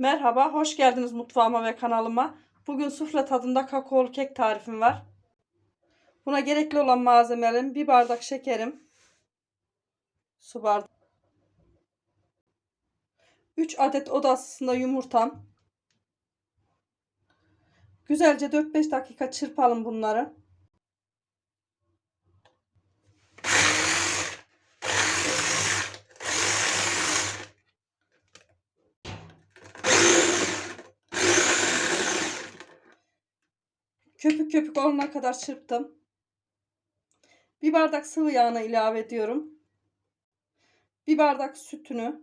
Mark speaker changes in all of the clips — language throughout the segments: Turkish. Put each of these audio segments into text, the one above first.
Speaker 1: Merhaba, hoş geldiniz mutfağıma ve kanalıma. Bugün sufle tadında kakaolu kek tarifim var. Buna gerekli olan malzemelerim bir bardak şekerim, su bardağı, 3 adet oda ısısında yumurtam. Güzelce 4-5 dakika çırpalım bunları. Köpük köpük olana kadar çırptım. Bir bardak sıvı yağını ilave ediyorum. Bir bardak sütünü.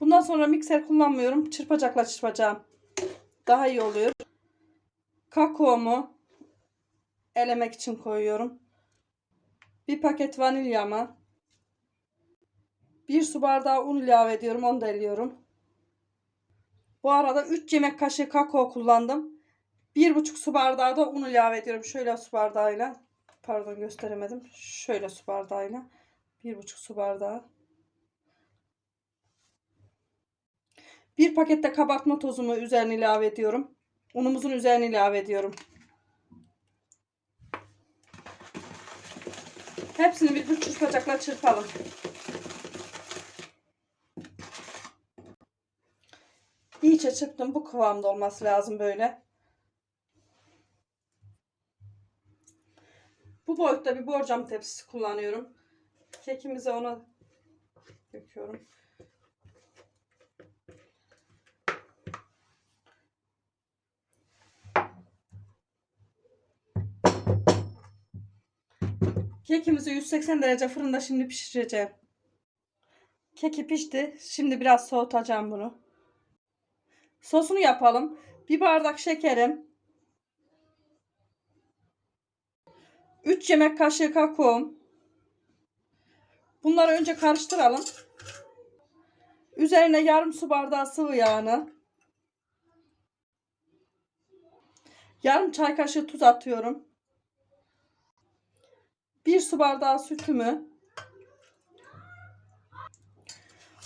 Speaker 1: Bundan sonra mikser kullanmıyorum. Çırpacakla çırpacağım. Daha iyi oluyor. Kakaomu elemek için koyuyorum. Bir paket vanilyamı. Bir su bardağı un ilave ediyorum. Onu da eliyorum. Bu arada 3 yemek kaşığı kakao kullandım. 1,5 su bardağı da un ilave ediyorum. Şöyle su bardağıyla. Pardon gösteremedim. Şöyle su bardağıyla. 1,5 su bardağı. Bir pakette kabartma tozumu üzerine ilave ediyorum. Unumuzun üzerine ilave ediyorum. Hepsini bir bir çırpacakla çırpalım. İyice çırptım. Bu kıvamda olması lazım böyle. Bu boyutta bir borcam tepsisi kullanıyorum. Kekimizi ona döküyorum. Kekimizi 180 derece fırında şimdi pişireceğim. Keki pişti. Şimdi biraz soğutacağım bunu. Sosunu yapalım. Bir bardak şekerim. 3 yemek kaşığı kakaom. Bunları önce karıştıralım. Üzerine yarım su bardağı sıvı yağını. Yarım çay kaşığı tuz atıyorum. 1 su bardağı sütümü.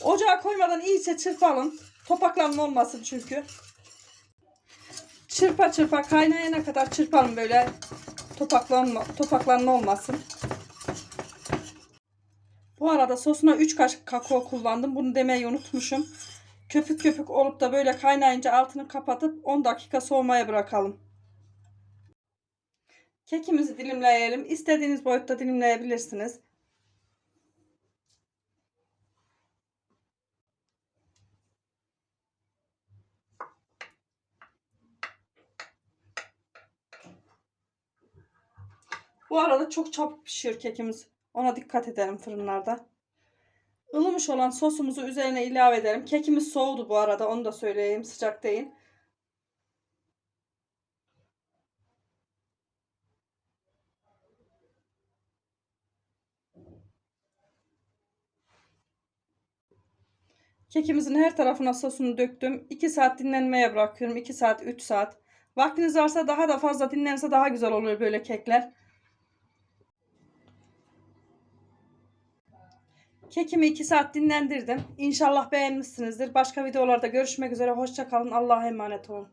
Speaker 1: Ocağa koymadan iyice çırpalım. Topaklanma olmasın çünkü. Çırpa çırpa kaynayana kadar çırpalım böyle. Topaklanma, topaklanma olmasın. Bu arada sosuna 3 kaşık kakao kullandım. Bunu demeyi unutmuşum. Köpük köpük olup da böyle kaynayınca altını kapatıp 10 dakika soğumaya bırakalım. Kekimizi dilimleyelim. İstediğiniz boyutta dilimleyebilirsiniz. Bu arada çok çabuk pişiyor kekimiz. Ona dikkat edelim fırınlarda. Ilımış olan sosumuzu üzerine ilave edelim. Kekimiz soğudu bu arada onu da söyleyeyim sıcak değil. Kekimizin her tarafına sosunu döktüm. 2 saat dinlenmeye bırakıyorum. 2 saat 3 saat. Vaktiniz varsa daha da fazla dinlenirse daha güzel oluyor böyle kekler. Kekimi 2 saat dinlendirdim. İnşallah beğenmişsinizdir. Başka videolarda görüşmek üzere. Hoşçakalın. Allah'a emanet olun.